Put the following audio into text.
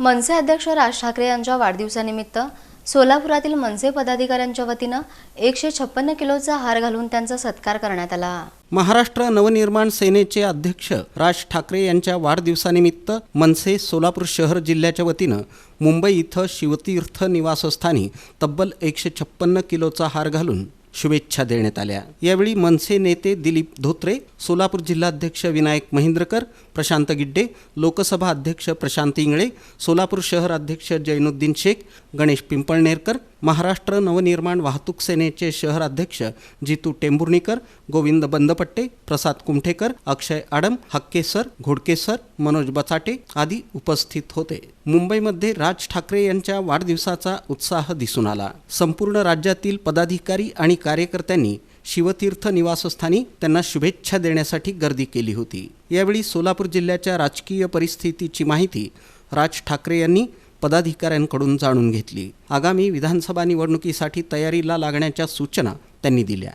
मनसे अध्यक्ष राज ठाकरे यांच्या वाढदिवसानिमित्त सोलापुरातील मनसे पदाधिकाऱ्यांच्या वतीनं एकशे छप्पन्न किलोचा हार घालून त्यांचा सत्कार करण्यात आला. महाराष्ट्र नवनिर्माण सेनेचे अध्यक्ष राज ठाकरे यांच्या वाढदिवसानिमित्त मनसे सोलापूर शहर जिल्ह्याच्या वतीनं मुंबई इथं शिवतीर्थ निवासस्थानी तब्बल एकशे छप्पन्न किलोचा हार घालून शुभेच्छा देण्यात आल्या. यावेळी मनसे नेते दिलीप धोत्रे सोलापूर जिल्हाध्यक्ष विनायक महेंद्रकर प्रशांत गिड्डे लोकसभा अध्यक्ष प्रशांत इंगळे सोलापूर शहर अध्यक्ष जैनुद्दीन शेख गणेश पिंपळनेरकर महाराष्ट्र नवनिर्माण वाहतूक सेनेचे शहर अध्यक्ष जितू टेंभुर्णीकर गोविंद बंदपट्टे प्रसाद कुमठेकर अक्षय आडम हक्केसर घोडकेसर मनोज बचाटे आदी उपस्थित होते. मुंबईमध्ये राज ठाकरे यांच्या वाढदिवसाचा उत्साह दिसून आला. संपूर्ण राज्यातील पदाधिकारी आणि कार्यकर्त्यांनी शिवतीर्थ निवासस्थानी त्यांना शुभेच्छा देण्यासाठी गर्दी केली होती. यावेळी सोलापूर जिल्ह्याच्या राजकीय परिस्थितीची माहिती राज ठाकरे यांनी पदाधिकाऱ्यांकडून जाणून घेतली. आगामी विधानसभा निवडणुकीसाठी तयारीला लागण्याच्या सूचना त्यांनी दिल्या.